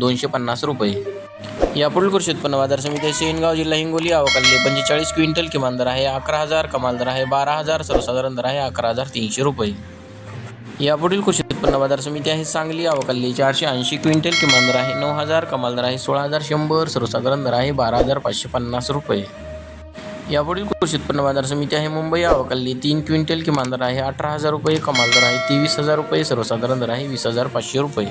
दोनशे पन्नास रुपये. यापुढील कृषी उत्पन्न बाजार समिती आहे शेनगाव जिल्हा हिंगोली आवकाले पंचेचाळीस क्विंटल किमान दर आहे अकरा हजार कमाल दर आहे बारा हजार सर्वसाधारण दर आहे अकरा हजार तीनशे रुपये. यापुढील कृषी उत्पन्न बाजार समिती आहे सांगली आवकाली चारशे ऐंशी क्विंटल किमान दर आहे नऊ हजार कमाल दर आहे सोळा हजार शंभर सर्वसाधारण दर आहे बारा हजार पाचशे पन्नास रुपये. यापुढील कृषी उत्पन्न बाजार समिती आहे मुंबई आवकाली तीन क्विंटल किमान दर आहे अठरा हजार रुपये कमाल दर आहे तेवीस हजार रुपये सर्वसाधारण दर आहे वीस हजार पाचशे रुपये.